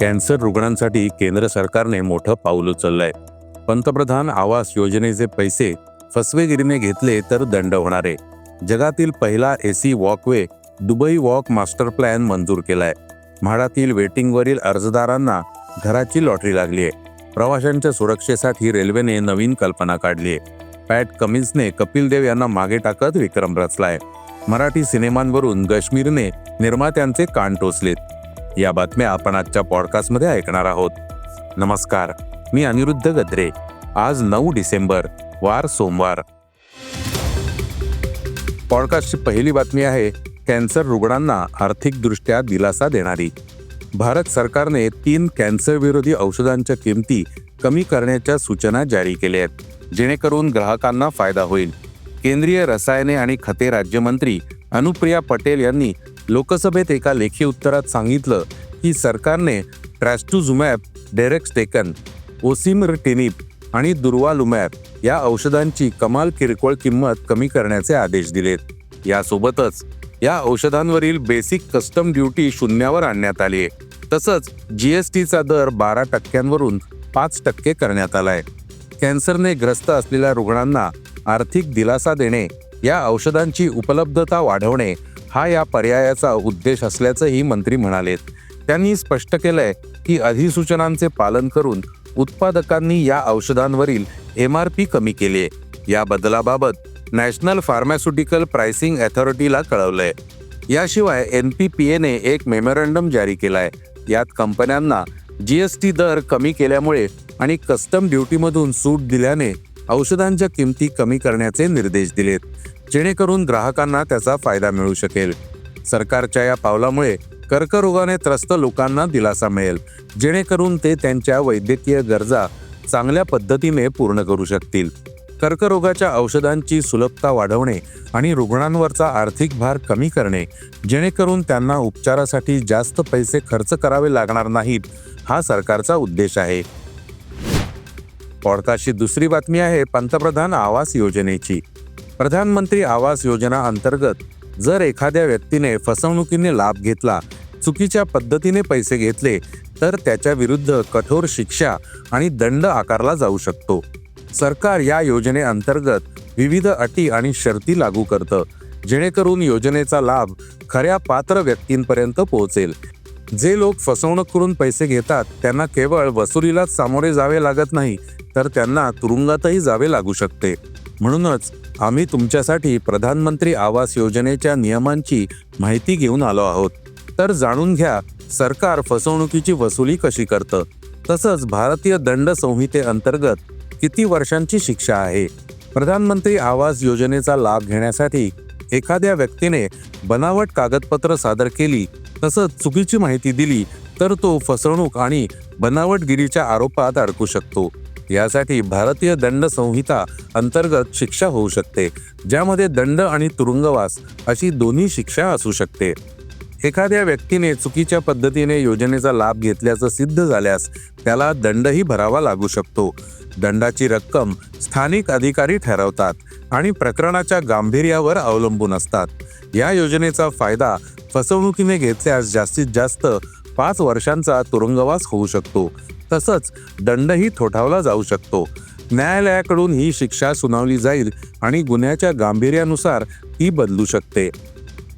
Cancer रुग्णांसाठी केंद्र सरकारने मोठं पाऊल उचललंय. पंतप्रधान आवास योजनेचे पैसे फसवेगिरीने घेतले तर दंड होणार. आहे जगातील पहिला AC walkway Dubai walk master plan मंजूर केलाय. म्हाडातील वेटिंगवरील अर्जदारांना घराची लॉटरी लागली आहे प्रवाशांच्या सुरक्षेसाठी रेल्वेने नवीन कल्पना काढली आहे पॅट कमिन्सने कपिल देव यांना मागे टाकत विक्रम रचलाय. मराठी सिनेमांवरून कश्मीरने निर्मात्यांचे कान टोचलेत. या बातम्या आपण आजच्या पॉडकास्टमध्ये ऐकणार आहोत. नमस्कार मी अनिरुद्ध गद्रे. आज नऊ डिसेंबर वार सोमवार. पॉडकास्टची पहिली बातमी आहे कॅन्सर रुग्णांना आर्थिकदृष्ट्या दिलासा देणारी. भारत सरकारने तीन कॅन्सर विरोधी औषधांच्या किमती कमी करण्याच्या सूचना जारी केल्या आहेत जेणेकरून ग्राहकांना फायदा होईल. केंद्रीय रसायने आणि खते राज्यमंत्री अनुप्रिया पटेल यांनी लोकसभेत एका लेखी उत्तरात सांगितलं की सरकारने ट्रॅस्टुझुमॅब डेरेक्स्टेकन ओसिमरटिनिप आणि दुर्वालुमॅब या औषधांची कमाल किरकोळ किंमत कमी करण्याचे आदेश दिलेत. यासोबतच या औषधांवरील बेसिक कस्टम ड्युटी शून्यावर आणण्यात आली आहे. तसंच जीएसटीचा दर बारा टक्क्यांवरून पाच टक्के करण्यात आलाय. कॅन्सरने ग्रस्त असलेल्या रुग्णांना आर्थिक दिलासा देणे या औषधांची उपलब्धता वाढवणे हा या पर्यायाचा उद्देश असल्याचंही मंत्री म्हणालेत. त्यांनी स्पष्ट केलंय की अधिसूचनांचे पालन करून उत्पादकांनी या औषधांवरील एम आर पी कमी केली आहे या बदलाबाबत नॅशनल फार्मास्युटिकल प्राइसिंग अथॉरिटीला कळवलंय. याशिवाय एन पी पी एने एक मेमोरंडम जारी केलाय. यात कंपन्यांना जी एस टी दर कमी केल्यामुळे आणि कस्टम ड्युटीमधून सूट दिल्याने औषधांच्या किमती कमी करण्याचे निर्देश दिलेत. जेणेकरून ग्राहकांना त्याचा फायदा मिळू शकेल. सरकारच्या या पावलामुळे कर्करोगाने त्रस्त लोकांना दिलासा मिळेल. जेणेकरून ते त्यांच्या वैद्यकीय गरजा चांगल्या पद्धतीने पूर्ण करू शकतील. कर्करोगाच्या औषधांची सुलभता वाढवणे आणि रुग्णांवरचा आर्थिक भार कमी करणे जेणेकरून त्यांना उपचारासाठी जास्त पैसे खर्च करावे लागणार नाहीत हा सरकारचा उद्देश आहे. पॉडकास्टची दुसरी बातमी आहे पंतप्रधान आवास योजनेची. प्रधानमंत्री आवास योजना अंतर्गत जर एखाद्या व्यक्तीने फसवणुकीने लाभ घेतला चुकीच्या पद्धतीने पैसे घेतले तर त्याच्या विरुद्ध कठोर शिक्षा आणि दंड आकारला जाऊ शकतो. सरकार या योजनेअंतर्गत विविध अटी आणि शर्ती लागू करतं जेणेकरून योजनेचा लाभ खऱ्या पात्र व्यक्तींपर्यंत पोहोचेल. जे लोक फसवणूक करून पैसे घेतात त्यांना केवळ वसुलीलाच सामोरे जावे लागत नाही तर त्यांना तुरुंगातही जावे लागू शकते. म्हणूनच आम्ही तुमच्यासाठी प्रधानमंत्री आवास योजनेच्या नियमांची माहिती घेऊन आलो आहोत. तर जाणून घ्या सरकार फसवणुकीची वसुली कशी करतं? तसंच भारतीय दंड संहितेअंतर्गत किती वर्षांची शिक्षा आहे? प्रधानमंत्री आवास योजनेचा लाभ घेण्यासाठी एखाद्या व्यक्तीने बनावट कागदपत्र सादर केली तसंच चुकीची माहिती दिली तर तो फसवणूक आणि बनावटगिरीच्या आरोपात अडकू शकतो. यासाठी भारतीय दंड संहिता अंतर्गत शिक्षा होऊ शकते ज्यामध्ये दंड आणि तुरुंगवास अशी दोन्ही शिक्षा असू शकते. एखाद्या व्यक्तीने चुकीच्या पद्धतीने योजनेचा लाभ घेतल्याचं सिद्ध झाल्यास त्याला दंडही भरावा लागू शकतो. दंडाची रक्कम स्थानिक अधिकारी ठरवतात आणि प्रकरणाच्या गांभीर्यावर अवलंबून असतात. या योजनेचा फायदा फसवणुकीने घेतल्यास जास्तीत जास्त पाच वर्षांचा तुरुंगवास होऊ शकतो. तसंच दंडही थोठावला जाऊ शकतो. न्यायालयाकडून ही शिक्षा सुनावली जाईल आणि गुन्ह्याच्या गांभीर्यानुसार ती बदलू शकते.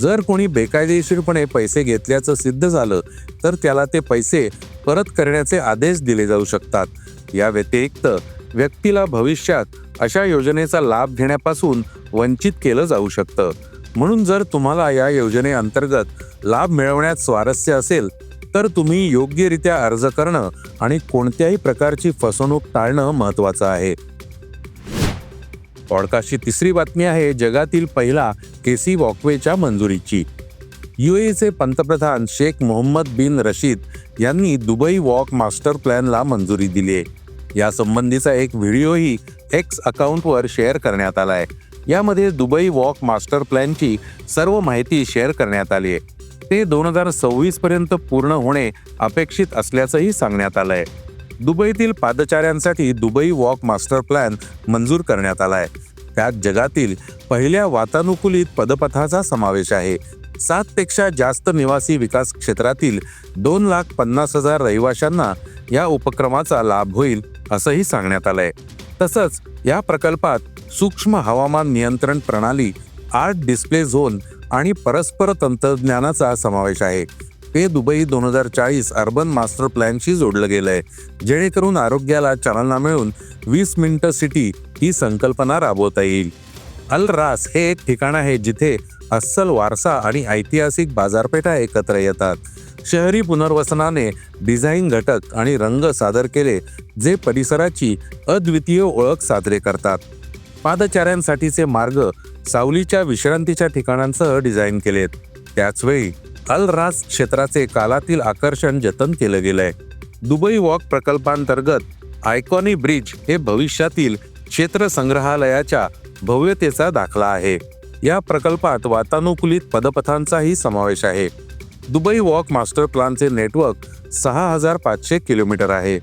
जर कोणी बेकायदेशीरपणे पैसे घेतल्याचं सिद्ध झालं तर त्याला ते पैसे परत करण्याचे आदेश दिले जाऊ शकतात. या व्यतिरिक्त व्यक्तीला भविष्यात अशा योजनेचा लाभ घेण्यापासून वंचित केलं जाऊ शकतं. म्हणून जर तुम्हाला या योजनेअंतर्गत लाभ मिळवण्यात स्वारस्य असेल तर तुम्ही योग्यरित्या अर्ज करणं आणि कोणत्याही प्रकारची फसवणूक टाळणं महत्त्वाचं आहे. पॉडकास्टची तिसरी बातमी आहे जगातील पहिला केसी वॉकवेच्या मंजुरीची. युएचे पंतप्रधान शेख मोहम्मद बिन रशीद यांनी दुबई वॉक मास्टर प्लॅनला मंजुरी दिली आहे यासंबंधीचा एक व्हिडिओही एक्स अकाउंटवर शेअर करण्यात आला आहे यामध्ये दुबई वॉक मास्टर प्लॅनची सर्व माहिती शेअर करण्यात आली आहे ते दोन हजार सव्वीस पर्यंत पूर्ण होणे अपेक्षित असल्याचंही सांगण्यात आलंय. दुबईतील पादचाऱ्यांसाठी दुबई वॉक मास्टर प्लॅन मंजूर करण्यात आलाय. त्यात जगातील पहिल्या वातानुकूलित पदपथाचा समावेश आहे. सात पेक्षा जास्त निवासी विकास क्षेत्रातील दोन लाख पन्नास हजार रहिवाशांना या उपक्रमाचा लाभ होईल असंही सांगण्यात आलंय. तसंच या प्रकल्पात सूक्ष्म हवामान नियंत्रण प्रणाली आर्ट डिस्प्ले झोन आणि परस्पर तंत्रज्ञानाचा समावेश आहे. ते दुबई दोन हजार चाळीस अर्बन मास्टर प्लॅनशी जोडलं गेलं आहे जेणेकरून आरोग्याला चालना मिळून वीस मिनिटं सिटी ही संकल्पना राबवता येईल. अल रास हे एक ठिकाण आहे जिथे अस्सल वारसा आणि ऐतिहासिक बाजारपेठा एकत्र येतात. शहरी पुनर्वसनाने डिझाईन घटक आणि रंग सादर केले जे परिसराची अद्वितीय ओळख साजरे करतात. पादचाऱ्यांसाठीचे मार्ग सावलीच्या विश्रांतीच्या ठिकाणांसह डिझाईन केलेत. त्याचवेळी अल रास क्षेत्राचे कालातील आकर्षण जतन केलं गेलंय. दुबई वॉक प्रकल्पांतर्गत आयकॉनी ब्रिज हे भविष्यातील क्षेत्र संग्रहालयाच्या भव्यतेचा दाखला आहे. या प्रकल्पात वातानुकूलित पदपथांचाही समावेश आहे. दुबई वॉक मास्टर प्लानचे नेटवर्क सहा हजार पाचशे किलोमीटर आहे.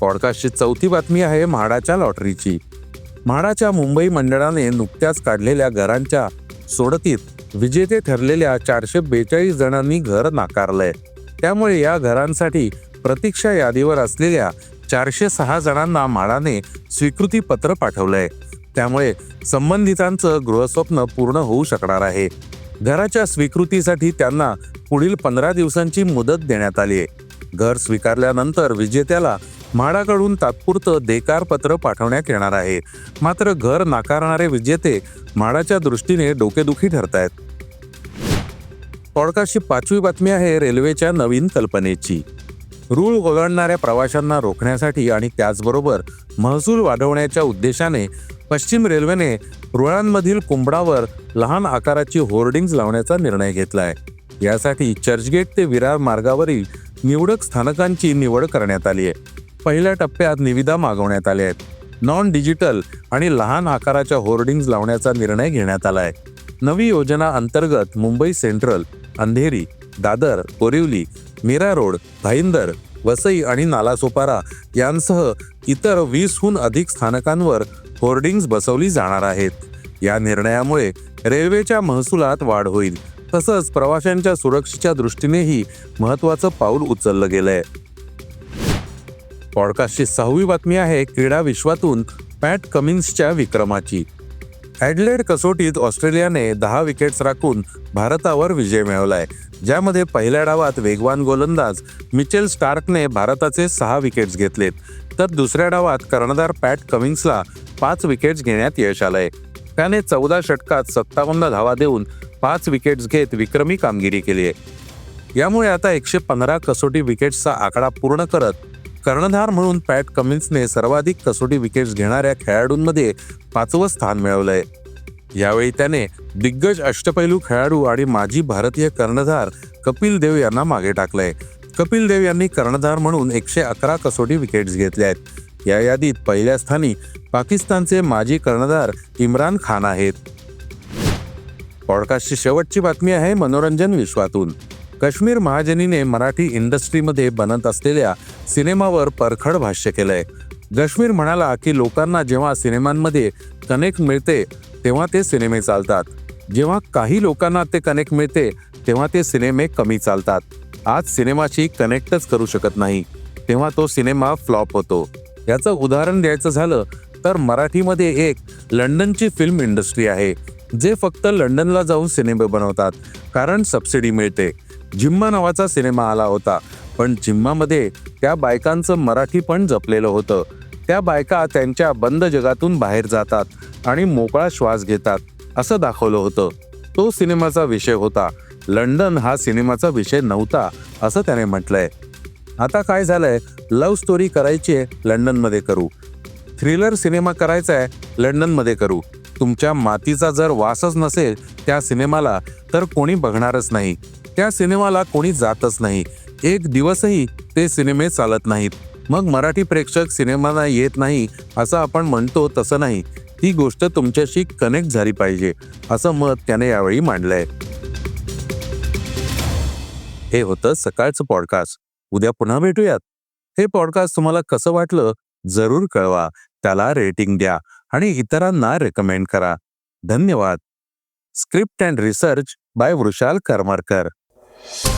पॉडकास्टची चौथी बातमी आहे म्हाडाच्या लॉटरीची. म्हाडाच्या मुंबई मंडळाने नुकत्याच काढलेल्या घरांच्या सोडतीत विजेते ठरलेल्या चारशे बेचाळीस जणांनी घर नाकारलंय. त्यामुळे या घरांसाठी प्रतीक्षा यादीवर असलेल्या चारशे सहा जणांना म्हाडाने स्वीकृती पत्र पाठवलंय. त्यामुळे संबंधितांचं गृहस्वप्न पूर्ण होऊ शकणार आहे. घराच्या स्वीकृतीसाठी त्यांना पुढील पंधरा दिवसांची मुदत देण्यात आली आहे घर स्वीकारल्यानंतर विजेत्याला म्हाडाकडून तात्पुरतं देकार पत्र पाठवण्यात येणार आहे. मात्र घर नाकारणारे विजेते म्हाडाच्या दृष्टीने डोकेदुखी ठरतायत. पॉडकास्टची पाचवी बातमी आहे रेल्वेच्या नवीन कल्पनेची. रूळ ओलांडणाऱ्या प्रवाशांना रोखण्यासाठी आणि त्याचबरोबर महसूल वाढवण्याच्या उद्देशाने पश्चिम रेल्वेने रुळांमधील कुंबडावर लहान आकाराची होर्डिंग्ज लावण्याचा निर्णय घेतला आहे यासाठी चर्चगेट ते विरार मार्गावरील निवडक स्थानकांची निवड करण्यात आली आहे. पहिल्या टप्प्यात निविदा मागवण्यात आल्या आहेत. नॉन डिजिटल आणि लहान आकाराच्या होर्डिंग्ज लावण्याचा निर्णय घेण्यात आलाय नवी योजना अंतर्गत मुंबई सेंट्रल अंधेरी दादर बोरिवली मीरा रोड भाईंदर वसई आणि नालासोपारा यांसह इतर वीसहून अधिक स्थानकांवर होर्डिंग्ज बसवली जाणार आहेत. या निर्णयामुळे रेल्वेच्या महसुलात वाढ होईल. तसंच प्रवाशांच्या सुरक्षेच्या दृष्टीनेही महत्त्वाचं पाऊल उचललं गेलंय. पॉडकास्टची सहावी बातमी आहे क्रीडा विश्वातून पॅट कमिन्सच्या विक्रमाची. ॲडलेड कसोटीत ऑस्ट्रेलियाने दहा विकेट्स राखून भारतावर विजय मिळवलाय. ज्यामध्ये पहिल्या डावात वेगवान गोलंदाज मिचेल स्टार्कने भारताचे सहा विकेट्स घेतलेत. तर दुसऱ्या डावात कर्णधार पॅट कमिन्सला पाच विकेट्स घेण्यात यश आलंय. त्याने चौदा षटकात सत्तावन्न धावा देऊन पाच विकेट्स घेत विक्रमी कामगिरी केली आहे यामुळे आता एकशे पंधरा कसोटी विकेट्सचा आकडा पूर्ण करत कर्णधार म्हणून पॅट कमिन्सने सर्वाधिक कसोटी विकेट्स घेणाऱ्या खेळाडूंमध्ये पाचवं स्थान मिळवलंय. यावेळी त्याने दिग्गज अष्टपैलू खेळाडू आणि माजी भारतीय कर्णधार कपिल देव यांना मागे टाकलंय. कपिल देव यांनी कर्णधार म्हणून एकशे अकरा कसोटी विकेट्स घेतल्या आहेत या यादीत पहिल्या स्थानी पाकिस्तानचे माजी कर्णधार इम्रान खान आहेत. पॉडकास्टची शेवटची बातमी आहे मनोरंजन विश्वातून. काश्मीर महाजनीने मराठी इंडस्ट्रीमध्ये बनत असलेल्या सिनेमावर परखड भाष्य केलंय. काश्मीर म्हणाला की लोकांना जेव्हा सिनेमांमध्ये कनेक्ट मिळते तेव्हा ते सिनेमे चालतात. जेव्हा काही लोकांना ते कनेक्ट मिळते तेव्हा ते सिनेमे कमी चालतात. आज सिनेमाशी कनेक्टच करू शकत नाही. तेव्हा तो सिनेमा फ्लॉप होतो. याचं उदाहरण द्यायचं झालं तर मराठीमध्ये एक लंडनची फिल्म इंडस्ट्री आहे जे फक्त लंडनला जाऊन सिनेमे बनवतात कारण सबसिडी मिळते. जिम्मा नावाचा सिनेमा आला होता. पण जिम्मामध्ये त्या बायकांचं मराठी पण जपलेलं होतं. त्या बायका त्यांच्या बंद जगातून बाहेर जातात आणि मोकळा श्वास घेतात असं दाखवलं होतं. तो सिनेमाचा विषय होता. लंडन हा सिनेमाचा विषय नव्हता असं त्याने म्हटलंय. आता काय झालंय? लव्ह स्टोरी करायची आहे लंडनमध्ये करू. थ्रिलर सिनेमा करायचा आहे लंडनमध्ये करू. तुमच्या मातीचा जर वासच नसेल त्या सिनेमाला तर कोणी बघणारच नाही. त्या सिनेमाला कोणी जातच नाही. एक दिवसही ते सिनेमे चालत नाहीत. मग मराठी प्रेक्षक सिनेमाला येत नाही असं आपण म्हणतो तसं नाही. ती गोष्ट तुमच्याशी कनेक्ट झाली पाहिजे असं मत त्याने यावेळी मांडलंय. हे होतं सकाळचं पॉडकास्ट उद्या पुन्हा भेटूयात. हे पॉडकास्ट तुम्हाला कसं वाटलं जरूर कळवा. त्याला रेटिंग द्या आणि इतरांना रेकमेंड करा. धन्यवाद. Script and research by Vrushal Karmarkar you